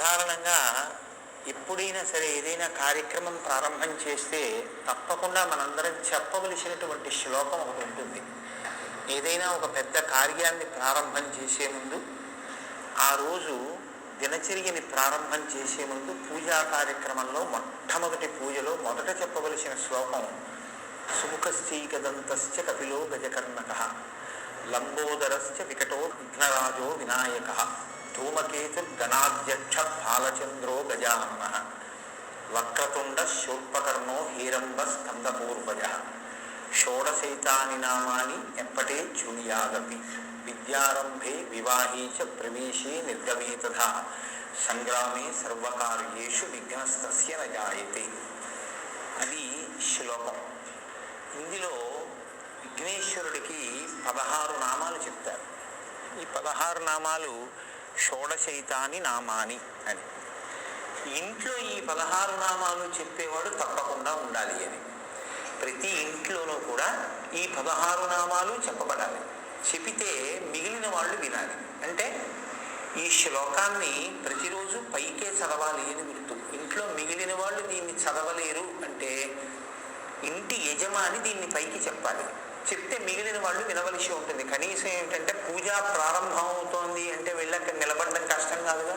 సాధారణంగా ఎప్పుడైనా సరే ఏదైనా కార్యక్రమం ప్రారంభం చేస్తే తప్పకుండా మనందరం చెప్పవలసినటువంటి శ్లోకం ఒకటి ఉంటుంది. ఏదైనా ఒక పెద్ద కార్యాన్ని ప్రారంభం చేసే ముందు ఆ రోజు దినచర్యని ప్రారంభం చేసే ముందు పూజా కార్యక్రమంలో మొట్టమొదటి పూజలో మొదట చెప్పవలసిన శ్లోకం సుముఖశ్చీకదంతశ్చ కపిలో గజకర్ణక లంబోదరశ్చ వికటో విఘ్నరాజో వినాయక. ధూమకేతుర్గణాధ్యక్ష బాలచంద్రో గజానన వక్రతుండ శూర్పకర్ణో హీరంబ స్కందపూర్వజ. షోడశైతాని నామాని ఎప్పటే చూయాదపి విద్యారంభే వివాహే చ ప్రవేశే నిర్గమే తథా సంగ్రామే సర్వకార్యేషు విఘ్నస్తస్య న అది శ్లోకం. ఇందులో విఘ్నేశ్వరుడికి పదహారు నామాలు చెప్తారు. ఈ పదహారు నామాలు షోడశైతాని నామాని అని. ఇంట్లో ఈ పదహారు నామాలు చెప్పేవాడు తప్పకుండా ఉండాలి అని. ప్రతి ఇంట్లోనూ కూడా ఈ పదహారు నామాలు చెప్పబడాలి. చెబితే మిగిలిన వాళ్ళు వినాలి. అంటే ఈ శ్లోకాన్ని ప్రతిరోజు పైకే చదవాలి అని గుర్తు. ఇంట్లో మిగిలిన వాళ్ళు దీన్ని చదవలేరు అంటే ఇంటి యజమాని దీన్ని పైకి చెప్పాలి. చెప్తే మిగిలిన వాళ్ళు వినవలసి ఉంటుంది. కనీసం ఏమిటంటే పూజ ప్రారంభం అవుతోంది అంటే వెళ్ళి నిలబడడం కష్టం కాదుగా.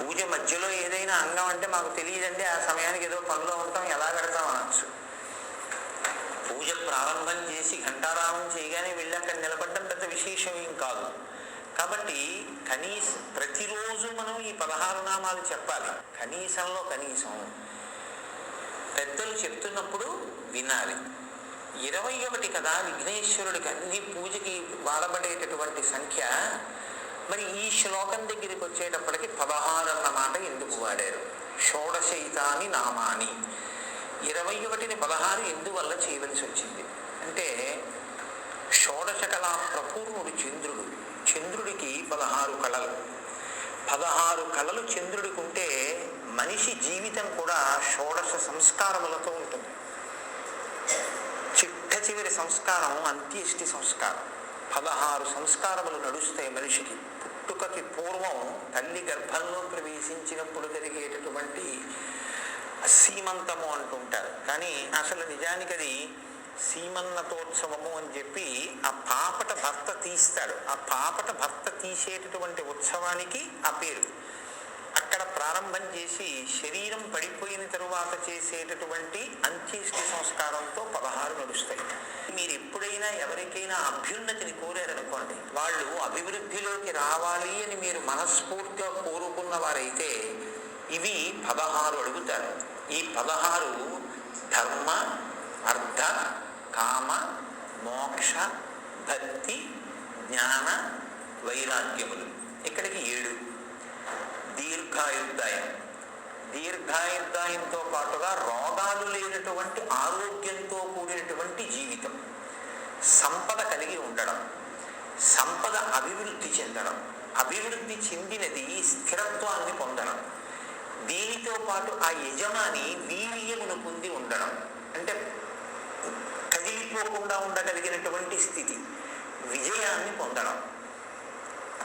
పూజ మధ్యలో ఏదైనా అంగం అంటే మాకు తెలియదంటే ఆ సమయానికి ఏదో పనిలో ఉంటాం. ఎలా పెడతాం అనొచ్చు. పూజ ప్రారంభం చేసి ఘంటారామం చేయగానే వెళ్ళి అక్కడ నిలబడడం పెద్ద విశేషం ఏం కాదు. కాబట్టి కనీస ప్రతిరోజు మనం ఈ పదహారు నామాలు చెప్పాలి. కనీసంలో కనీసం. పెద్దలు చెప్తున్నప్పుడు వినాలి. ఇరవై ఒకటి కదా విఘ్నేశ్వరుడికి అన్ని పూజకి వాడబడేటటువంటి సంఖ్య. మరి ఈ శ్లోకం దగ్గరికి వచ్చేటప్పటికి పదహారు అన్న మాట ఎందుకు వాడారు? షోడశైతాని నామాని. ఇరవై ఒకటిని పదహారు ఎందువల్ల చేయవలసి వచ్చింది? అంటే షోడశ కళా ప్రపూర్ణుడు చంద్రుడు. చంద్రుడికి పదహారు కళలు. పదహారు కళలు చంద్రుడికి ఉంటే మనిషి జీవితం కూడా షోడశ సంస్కారములతో ఉంటుంది. చివరి సంస్కారం అంత్యేష్టి సంస్కారం. పదహారు సంస్కారములు నడుస్తాయి మనిషికి. పుట్టుకకి పూర్వం తల్లి గర్భంలో ప్రవేశించినప్పుడు జరిగేటటువంటి సీమంతము అంటుంటారు కానీ అసలు నిజానికి అది సీమన్నతోత్సవము అని చెప్పి ఆ పాపట భర్త తీస్తాడు. ఆ పాపట భర్త తీసేటటువంటి ఉత్సవానికి ఆ పేరు. అక్కడ ప్రారంభం చేసి శరీరం పడిపోయిన తర్వాత చేసేటటువంటి అంత్యేష్టి సంస్కారంతో పదహారు నడుస్తాయి. మీరు ఎప్పుడైనా ఎవరికైనా అభ్యున్నతిని కోరారనుకోండి వాళ్ళు అభివృద్ధిలోకి రావాలి అని మీరు మనస్ఫూర్తిగా కోరుకున్న వారైతే ఇవి పదహారు అడుగుతారు. ఈ పదహారు ధర్మ అర్థ కామ మోక్ష భక్తి జ్ఞాన వైరాగ్యములు. ఇక్కడికి ఏడు. దీర్ఘాయుద్ధాయం. దీర్ఘాయుర్దాయంతో పాటుగా రోగాలు లేనటువంటి ఆరోగ్యంతో కూడినటువంటి జీవితం. సంపద కలిగి ఉండడం సంపద అభివృద్ధి చెందడం అభివృద్ధి చెందినది స్థిరత్వాన్ని పొందడం దీనితో పాటు ఆ యజమాని వీర్యమును పొంది ఉండడం. అంటే కదిలిపోకుండా ఉండగలిగినటువంటి స్థితి విజయాన్ని పొందడం.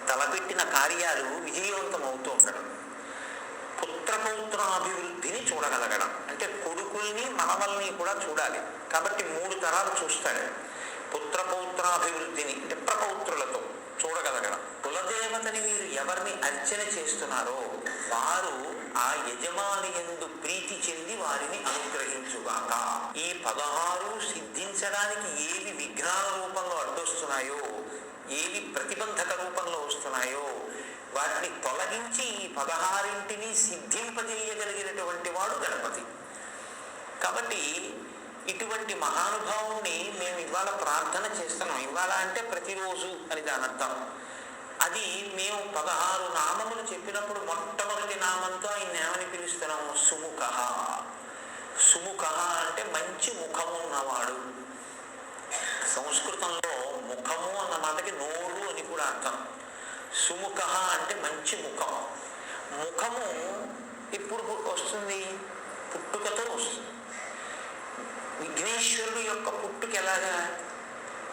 తలపెట్టిన కార్యాలు విజయవంతం అవుతూ ఉండడం. పుత్రపౌత్రాభివృద్ధిని చూడగలగడం. అంటే కొడుకుల్ని మనవల్ని కూడా చూడాలి. కాబట్టి మూడు తరాలు చూస్తాడు పుత్రపౌత్రాభివృద్ధిని అంటే ప్రపౌత్రులతో చూడగలగడం. కులదేవతని మీరు ఎవరిని అర్చన చేస్తున్నారో వారు ఆ యజమాని ఎందు ప్రీతి చెంది వారిని అనుగ్రహించుగాక. ఈ పదహారు సిద్ధించడానికి ఏవి విఘ్నాల రూపంలో అడ్డొస్తున్నాయో ఏవి ప్రతిబంధక రూపంలో వస్తున్నాయో వాటిని తొలగించి ఈ పదహారింటిని సిద్ధింపజేయగలిగినటువంటి వాడు గణపతి. కాబట్టి ఇటువంటి మహానుభావుణ్ణి మేము ఇవాళ ప్రార్థన చేస్తున్నాం. ఇవాళ అంటే ప్రతిరోజు అని దాని అర్థం. అది మేము పదహారు నామములు చెప్పినప్పుడు మొట్టమొదటి నామంతో ఆయన ఏమని పిలుస్తున్నాము? సుముఖ. సుముఖ అంటే మంచి ముఖము ఉన్నవాడు. సంస్కృతంలో ముఖము అన్న మాటకి నోరు అని కూడా అర్థం. సుముఖ అంటే మంచి ముఖం. ముఖము ఇప్పుడు వస్తుంది? పుట్టుకతో వస్తుంది. విఘ్నేశ్వరుడు యొక్క పుట్టుక ఎలాగా?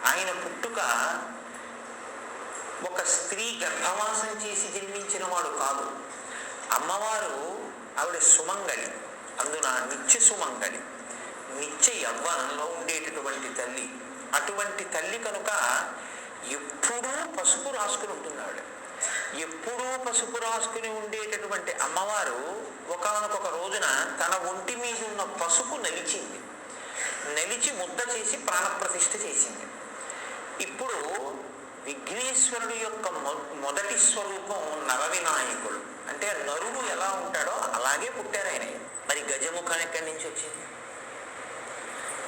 ఆయన పుట్టుక ఒక స్త్రీ గర్భవాసం చేసి జన్మించిన వాడు కాదు. అమ్మవారు ఆవిడ సుమంగళి అందున నిత్య సుమంగళి నిత్య యవ్వనంలో ఉండేటటువంటి తల్లి. అటువంటి తల్లి కనుక ఎప్పుడూ పసుపు రాసుకుని ఉంటుంది ఆవిడ ఎప్పుడూ పసుపు రాసుకుని ఉండేటటువంటి అమ్మవారు ఒకనొక రోజున తన ఒంటి మీద ఉన్న పసుపు నలిచింది. నలిచి ముద్ద చేసి ప్రాణప్రతిష్ఠ చేసింది. ఇప్పుడు విఘ్నేశ్వరుడు యొక్క మొ- మొదటి స్వరూపం నరవినాయకుడు. అంటే నరుడు ఎలా ఉంటాడో అలాగే పుట్టారు ఆయన. మరి గజముఖం ఎక్కడి నుంచి వచ్చింది?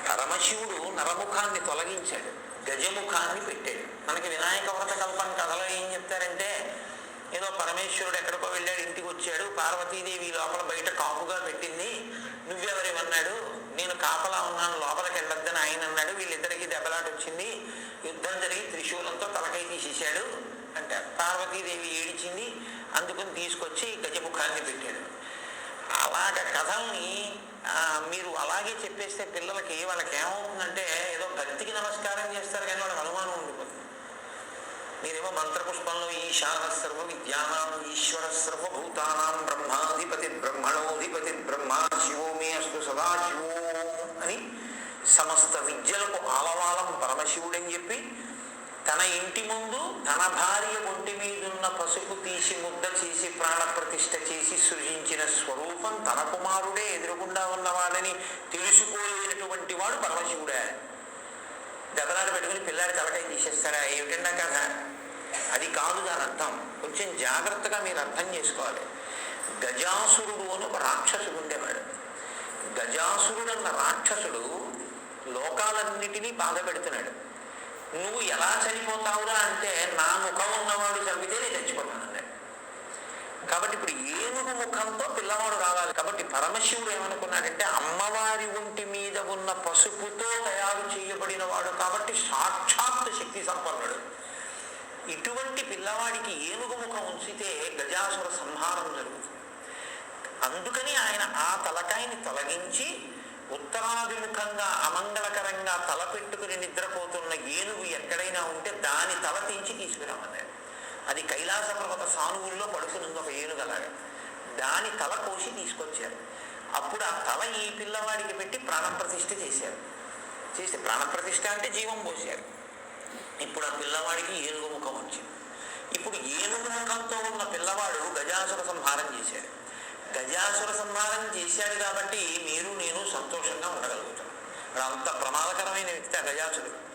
పరమశివుడు నరముఖాన్ని తొలగించాడు. గజముఖాన్ని పెట్టాడు మనకి వినాయక వ్రత కల్పన కథలో ఏం చెప్తారంటే ఏదో పరమేశ్వరుడు ఎక్కడికో వెళ్ళాడు ఇంటికి వచ్చాడు. పార్వతీదేవి లోపల బయట కాపుగా పెట్టింది. నువ్వెవరేమన్నాడు నేను కాపలా ఉన్నాను లోపలికి వెళ్ళొద్దని ఆయన అన్నాడు. వీళ్ళిద్దరికి దెబ్బలాట వచ్చింది యుద్ధం జరిగి త్రిశూలంతో తలకై తీసేశాడు అంటే పార్వతీదేవి ఏడిచింది. అందుకుని తీసుకొచ్చి గజముఖాన్ని పెట్టాడు. అలాగ కథల్ని ఆ, మీరు అలాగే చెప్పేస్తే పిల్లలకి వాళ్ళకి ఏమవుతుందంటే ఏదో భక్తికి నమస్కారం చేస్తారు కానీ వాళ్ళకి అనుమానం ఉండిపోతుంది. మీరేమో మంత్రపుష్పంలో ఈశాన సర్వ విద్యానాం ఈశ్వర సర్వభూతానాం బ్రహ్మాధిపతి బ్రహ్మణోధిపతి బ్రహ్మ శివో మే అస్తు సదాశివో అని సమస్త విద్యలకు ఆలవాలం పరమశివుడని చెప్పి తన ఇంటి ముందు తన భార్య ఒంటి మీదున్న పసుపు తీసి ముద్ద చేసి ప్రాణప్రతిష్ఠ చేసి సృజించిన స్వరూపం తన కుమారుడే ఎదురుగుండా ఉన్నవాడని తెలుసుకోలేనటువంటి వాడు పరమశివుడే. పెట్టుకుని పిల్లాడి తలకాయ తీసేస్తారా? ఏమిటన్నా కథ? అది కాదు దాని అర్థం. కొంచెం జాగ్రత్తగా మీరు అర్థం చేసుకోవాలి. గజాసురుడు అని ఒక రాక్షసుడు ఉండేవాడు. గజాసురుడు అన్న రాక్షసుడు లోకాలన్నిటినీ బాధ పెడుతున్నాడు. నువ్వు ఎలా చనిపోతావురా అంటే నా ముఖం ఉన్నవాడు చంపితే నేను చచ్చిపోతాను అన్నాడు కాబట్టి ఇప్పుడు ఏనుగు ముఖంతో పిల్లవాడు రావాలి కాబట్టి పరమశివుడు ఏమనుకున్నాడంటే అమ్మవారి ఒంటి మీద ఉన్న పసుపుతో తయారు చేయబడిన వాడు కాబట్టి సాక్షాత్ శక్తి సంపన్నుడు. ఇటువంటి పిల్లవాడికి ఏనుగు ముఖం ఉంచితే గజాసుర సంహారం జరుగుతుంది. అందుకని ఆయన ఆ తలకాయని తొలగించి ఉత్తరాభిముఖంగా అమంగళకరంగా తల పెట్టుకుని నిద్రపోతున్న ఏనుగు ఎక్కడైనా ఉంటే దాని తల తీంచి తీసుకురామన్నాడు. అది కైలాస పర్వత సానువుల్లో పడుకునుంది ఒక ఏనుగు అలాగా. దాని తల కోసి తీసుకొచ్చారు. అప్పుడు ఆ తల ఈ పిల్లవాడికి పెట్టి ప్రాణప్రతిష్ఠ చేశారు. చేస్తే ప్రాణప్రతిష్ఠ అంటే జీవం పోశారు. ఇప్పుడు ఆ పిల్లవాడికి ఏనుగు ముఖం వచ్చింది. ఇప్పుడు ఏనుగు ముఖంతో ఉన్న పిల్లవాడు గజాసుర సంహారం చేశాడు. గజాసుర సంహారం చేశాడు కాబట్టి మీరు నేను సంతోషంగా ఉండగలుగుతాం అంత ప్రమాదకరమైన వ్యక్తి ఆ గజాసురుడు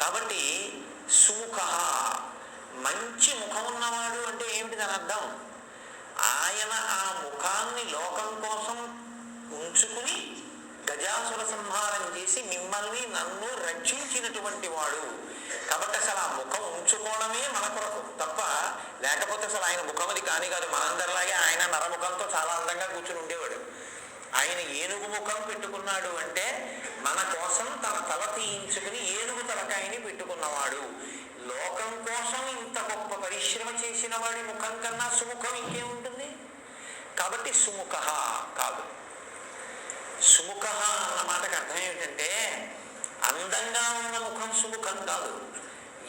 కాబట్టి సుముఖ మంచి ముఖం ఉన్నవాడు అంటే ఏమిటి దాని అర్థం? ఆయన ఆ ముఖాన్ని లోకం కోసం ఉంచుకుని గజాసుర సంహారం చేసి మిమ్మల్ని నన్ను రక్షించినటువంటి వాడు. కాబట్టి అసలు ఆ ముఖం ఉంచుకోవడమే మన కొరకు. తప్ప లేకపోతే అసలు ఆయన ముఖం అది కాని కాదు. మనందరిలాగే ఆయన నరముఖంతో చాలా అందంగా కూర్చుని ఉండేవాడు. ఆయన ఏనుగు ముఖం పెట్టుకున్నాడు అంటే మన కోసం తన తల తీయించుకుని ఏనుగు తలకాయని పెట్టుకున్నవాడు. లోకం కోసం ఇంత గొప్ప పరిశ్రమ చేసిన వాడి ముఖం కన్నా సుముఖం ఇంకేముంటుంది? కాబట్టి సుముఖ కాదు. సుముఖ అన్న మాటకు అర్థం ఏమిటంటే అందంగా ఉన్న ముఖం సుముఖం కాదు.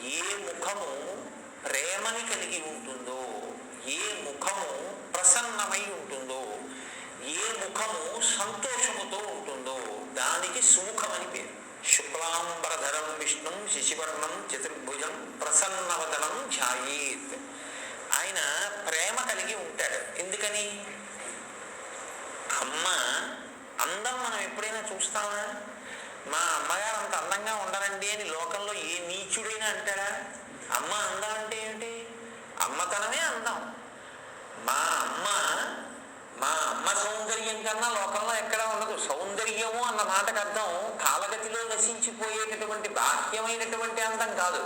ఏ ముఖము ప్రేమని కలిగి ఉంటుందో ఏ ముఖము ప్రసన్నమై ఉంటుందో ఏ ముఖము సంతోషముతో ఉంటుందో దానికి సుముఖమని పేరు. శుక్లాంబరధరం విష్ణు శశివర్ణం చతుర్భుజం ప్రసన్నవదనం ఛాయీత్ ఆయన ప్రేమ కలిగి ఉంటాడు. ఎందుకని? అమ్మ అందం మనం ఎప్పుడైనా చూస్తామా? మా అమ్మగారు అంత అందంగా ఉండరండి అని లోకంలో ఏ నీచుడైనా అంటాడా? అమ్మ అందం అంటే ఏంటి? అమ్మతనమే అందం. మా అమ్మ మా అమ్మ సౌందర్యం కన్నా లోకంలో ఎక్కడా ఉండదు. సౌందర్యము అన్న మాటకు అర్థం కాలగతిలో నశించిపోయేటటువంటి బాహ్యమైనటువంటి అందం కాదు.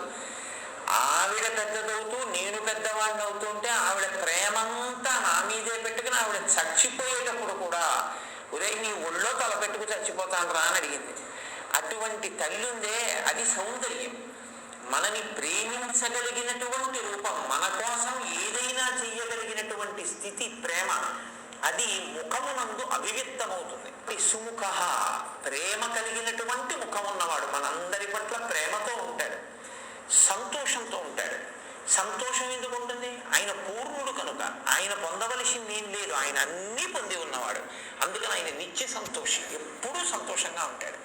ఆవిడ పెద్దదవుతూ నేను పెద్దవాడిని అవుతుంటే ఆవిడ ప్రేమంతా నా మీదే పెట్టుకుని ఆవిడ చచ్చిపోయేటప్పుడు కూడా ఒరే నీ ఒళ్ళో తలపెట్టుకు చచ్చిపోతాను రా అని అడిగింది. అటువంటి తల్లి ఉందే అది సౌందర్యం. మనని ప్రేమించగలిగినటువంటి రూపం మన కోసం ఏదైనా చెయ్యగలిగినటువంటి స్థితి ప్రేమ అది ముఖమునందు అభివ్యక్తమవుతుంది. ఈ సుముఖ ప్రేమ కలిగినటువంటి ముఖం ఉన్నవాడు మనందరి పట్ల ప్రేమతో ఉంటాడు. సంతోషంతో ఉంటాడు. సంతోషం ఎందుకు ఉంటుంది? ఆయన పూర్ణుడు కనుక ఆయన పొందవలసింది ఏం లేదు ఆయన అన్నీ పొంది ఉన్నవాడు. అందుకని ఆయన నిత్య సంతోషి ఎప్పుడూ సంతోషంగా ఉంటాడు.